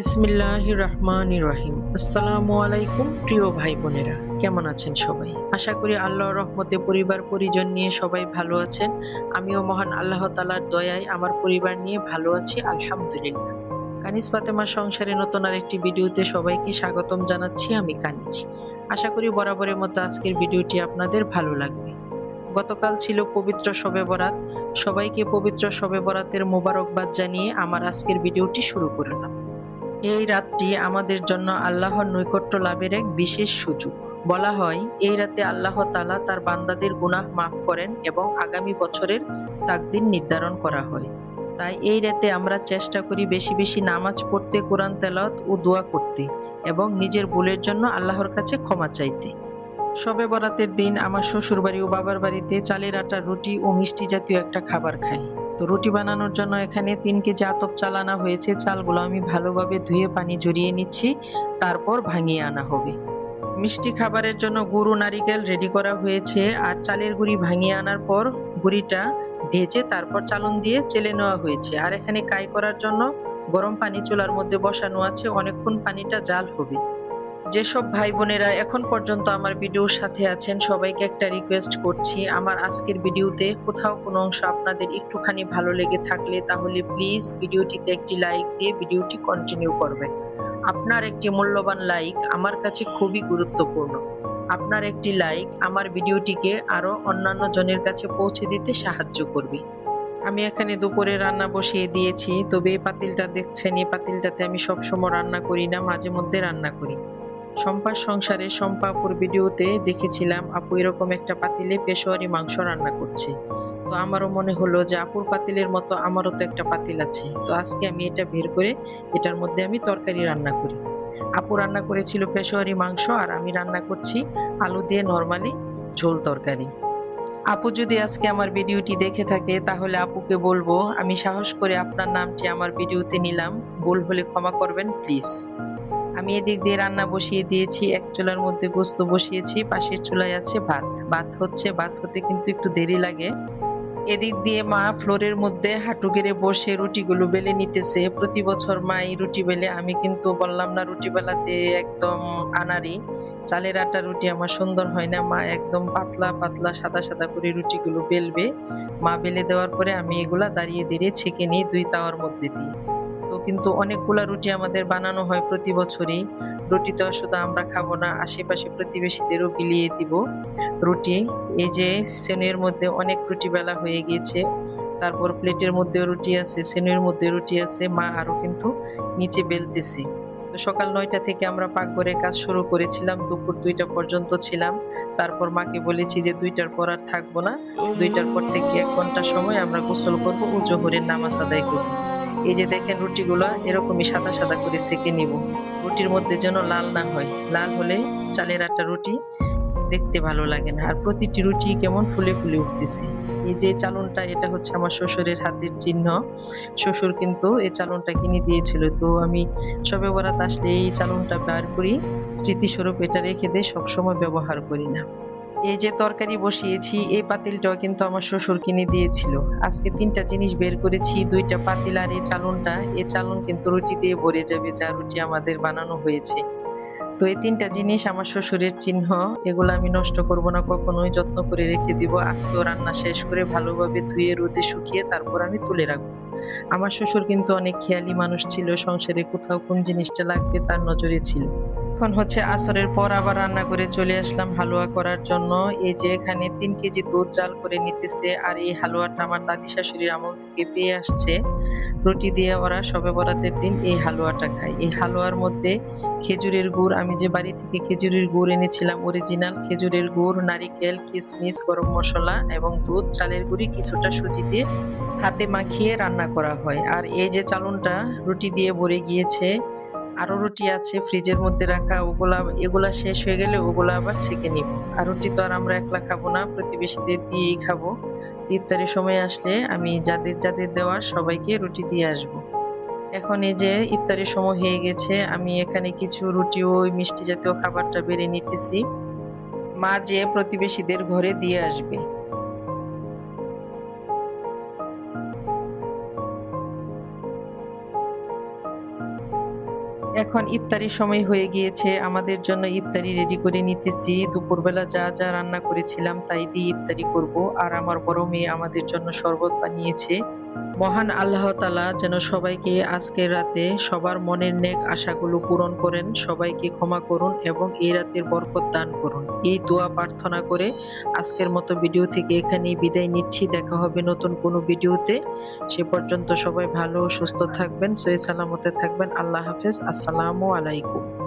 বিসমিল্লাহ রহমান রহিম আসসালামু আলাইকুম প্রিয় ভাই বোনেরা কেমন আছেন সবাই? আশা করি আল্লাহর রহমতে পরিবার পরিজন নিয়ে সবাই ভালো আছেন। আমিও মহান আল্লাহ তালার দয়ায় আমার পরিবার নিয়ে ভালো আছি, আলহামদুলিল্লাহ। কানিস ফাতেমা সংসারে নতুন আর একটি ভিডিওতে সবাইকে স্বাগতম জানাচ্ছি, আমি কানিজ আশা করি বরাবরের মতো আজকের ভিডিওটি আপনাদের ভালো লাগবে। গতকাল ছিল পবিত্র শবে বরাত। সবাইকে পবিত্র শবে বরাতের মোবারকবাদ জানিয়ে আমার আজকের ভিডিওটি শুরু করলাম এই রাতটি আমাদের জন্য আল্লাহর নৈকট্য লাভের এক বিশেষ সুযোগ। বলা হয়, এই রাতে আল্লাহ তালা তার বান্দাদের গুনাহ মাফ করেন এবং আগামী বছরের তাকদিন নির্ধারণ করা হয়। তাই এই রাতে আমরা চেষ্টা করি বেশি বেশি নামাজ পড়তে, কোরআন তেলাওয়াত ও দোয়া করতে এবং নিজের ভুলের জন্য আল্লাহর কাছে ক্ষমা চাইতে। শবে বরাতের দিন আমার শ্বশুর বাড়ি ও বাবার বাড়িতে চালের আটা, রুটি ও মিষ্টি জাতীয় একটা খাবার খাই। তো রুটি বানানোর জন্য এখানে তিন কেজি আতপ চাল আনা হয়েছে। চালগুলো আমি ভালোভাবে ধুয়ে পানি জড়িয়ে নিচ্ছি। তারপর ভাঙিয়ে আনা হবে। মিষ্টি খাবারের জন্য গুঁড়ো নারিকেল রেডি করা হয়েছে। আর চালের গুঁড়ি ভাঙিয়ে আনার পর গুঁড়িটা ভেজে তারপর চালন দিয়ে চেলে নেওয়া হয়েছে। আর এখানে কাই করার জন্য গরম পানি চুলার মধ্যে বসানো আছে। অনেকক্ষণ পানিটা জাল হবে। যেসব ভাই বোনেরা এখন পর্যন্ত আমার ভিডিওর সাথে আছেন, সবাইকে একটা রিকোয়েস্ট করছি। আমার আজকের ভিডিওতে কোথাও কোনো অংশ আপনাদের একটুখানি ভালো লেগে থাকলে তাহলে প্লিজ ভিডিওটিতে একটি লাইক দিয়ে ভিডিওটি কন্টিনিউ করবেন। আপনার একটি মূল্যবান লাইক আমার কাছে খুবই গুরুত্বপূর্ণ। আপনার একটি লাইক আমার ভিডিওটিকে আরও অন্যান্য জনের কাছে পৌঁছে দিতে সাহায্য করবে। আমি এখানে দুপুরে রান্না বসিয়ে দিয়েছি, তবে এই পাতিলটা দেখছেন, এই পাতিলটাতে আমি সবসময় রান্না করি না, মাঝে মধ্যে রান্না করি। সম্পার সংসারে সম্পা আপুর ভিডিওতে দেখেছিলাম, আপু এরকম একটা পাতিলে পেশোয়ারি মাংস রান্না করছে। তো আমারও মনে হলো যে, আপুর পাতিলের মতো আমারও তো একটা পাতিল আছে। তো আজকে আমি এটা বের করে এটার মধ্যে আমি তরকারি রান্না করি। আপু রান্না করেছিল পেশোয়ারি মাংস আর আমি রান্না করছি আলু দিয়ে নর্মালি ঝোল তরকারি। আপু যদি আজকে আমার ভিডিওটি দেখে থাকে, তাহলে আপুকে বলব, আমি সাহস করে আপনার নামটি আমার ভিডিওতে নিলাম। ভুল হলে ক্ষমা করবেন, প্লিজ। আমি এদিক দিয়ে রান্না বসিয়ে দিয়েছি, এক চুলার মধ্যে গোস্ত বসিয়েছি, পাশের চুলায় আছে ভাত। ভাত হচ্ছে, ভাত হতে কিন্তু একটু দেরি লাগে। এদিক দিয়ে মা ফ্লোরের মধ্যে হাঁটু গেড়ে বসে রুটিগুলো বেলে নিতেছে। প্রতি বছর মা এই রুটি বেলে, আমি কিন্তু বললাম না রুটি বেলাতে একদম আনারি। চালের আটা রুটি আমার সুন্দর হয় না, মা একদম পাতলা পাতলা, সাদা সাদা করে রুটিগুলো বেলবে। মা বেলে দেওয়ার পরে আমি এগুলা দাঁড়িয়ে দাঁড়িয়ে ছেঁকে নিই দুই তাওয়ার মধ্যে দিয়ে। তো কিন্তু অনেকগুলা রুটি আমাদের বানানো হয় প্রতি বছরই। রুটি তো শুধু আমরা খাব না, আশেপাশে প্রতিবেশীদেরও বিলিয়ে দিব রুটি। এই যে সেনের মধ্যে অনেক রুটি বেলা হয়ে গিয়েছে, তারপর প্লেটের মধ্যে রুটি আছে, সেনের মধ্যে রুটি আছে, মা আরও কিন্তু নিচে বেলতেছে। তো সকাল নয়টা থেকে আমরা পাকঘরে কাজ শুরু করেছিলাম, দুপুর দুইটা পর্যন্ত ছিলাম। তারপর মাকে বলেছি যে দুইটার পর আর থাকব না, দুইটার পর থেকে এক ঘণ্টা সময় আমরা গোসল করব ও জোহরের নামাজ আদায় করব। এই যে দেখেন রুটিগুলো, এরকমই সাদা সাদা করে সেকে নিব। রুটির মধ্যে যেন লাল না হয়। লাল হলে চালের আটা রুটি দেখতে ভালো লাগে না। আর প্রতিটি রুটি কেমন ফুলে ফুলে উঠতেছে। এই যে চালনটা, এটা হচ্ছে আমার শ্বশুরের হাতের চিহ্ন। শ্বশুর কিন্তু এই চালনটা কিনে দিয়েছিল। তো আমি সবে বরাত আসলে এই চালনটা বার করি। স্মৃতিস্বরূপ এটা রেখে দিয়ে সবসময় ব্যবহার করি না। এই যে তরকারি বসিয়েছি, এই পাতিলটাও কিন্তু আমার শ্বশুর কিনে দিয়েছিল। আজকে তিনটা জিনিস বের করেছি, দুইটা পাতিল আর এই চালনটা। এই চালন কিন্তু রুটি দিয়ে ভরে যাবে, যা রুটি আমাদের বানানো হয়েছে। তো এই তিনটা জিনিস আমার শ্বশুরের চিহ্ন, এগুলো আমি নষ্ট করব না, কখনোই যত্ন করে রেখে দিব। আজকেও রান্না শেষ করে ভালোভাবে ধুয়ে, রোদে শুকিয়ে তারপর আমি তুলে রাখব। আমার শ্বশুর কিন্তু অনেক খেয়ালি মানুষ ছিল, সংসারে কোথাও কোন জিনিসটা লাগবে তার নজরে ছিল। এখন হচ্ছে আসরের পর আবার রান্না করে চলে আসলাম হালুয়া করার জন্য। এই যে এখানে তিন কেজি দুধ জাল করে নিতেছে আর এই হালুয়াটা আমার দাদি শাশুড়ির আমল থেকে পেয়ে আসছে। রুটি দিয়ে ওরা সবে বরাতের দিন এই হালুয়াটা খায়। এই হালুয়ার মধ্যে খেজুরের গুড়, আমি যে বাড়ি থেকে খেজুরের গুড় এনেছিলাম অরিজিনাল খেজুরের গুড়, নারিকেল কিশমিশ গরম মশলা এবং দুধ, চালের গুঁড়ি কিছুটা সুজি দিয়ে হাতে মাখিয়ে রান্না করা হয়। আর এই যে চালনটা রুটি দিয়ে ভরে গিয়েছে আরও রুটি আছে, ফ্রিজের মধ্যে রাখা, ওগুলা, এগুলা শেষ হয়ে গেলে ওগুলা আবার ছেঁকে নিব। আর রুটি তো আর আমরা একলা খাব না, প্রতিবেশীদের দিয়েই খাব। ইফতারের সময় আসলে আমি যাদের যাদের দেওয়ার সবাইকে রুটি দিয়ে আসব। এখন এই যে ইফতারের সময় হয়ে গেছে, আমি এখানে কিছু রুটি ও মিষ্টি জাতীয় খাবারটা বেড়ে নিতেছি। মা যে প্রতিবেশীদের ঘরে দিয়ে আসবে। এখন ইফতারির সময় হয়ে গিয়েছে, আমাদের জন্য ইফতারি রেডি করে নিতেছি। দুপুরবেলা যা যা রান্না করেছিলাম তাই দিয়ে ইফতারি করব। আর আমার বড় মেয়ে আমাদের জন্য শরবত বানিয়েছে। মহান আল্লাহ তালা যেন সবাইকে আজকের রাতে সবার মনের নেক আশাগুলো পূরণ করেন, সবাইকে ক্ষমা করুন এবং এই রাতের বরকত দান করুন। এই দোয়া প্রার্থনা করে আজকের মতো ভিডিও থেকে এখানেই বিদায় নিচ্ছি। দেখা হবে নতুন কোনো ভিডিওতে। সে পর্যন্ত সবাই ভালো, সুস্থ থাকবেন সই সালামতে থাকবেন। আল্লাহ হাফেজ। আসসালামু আলাইকুম।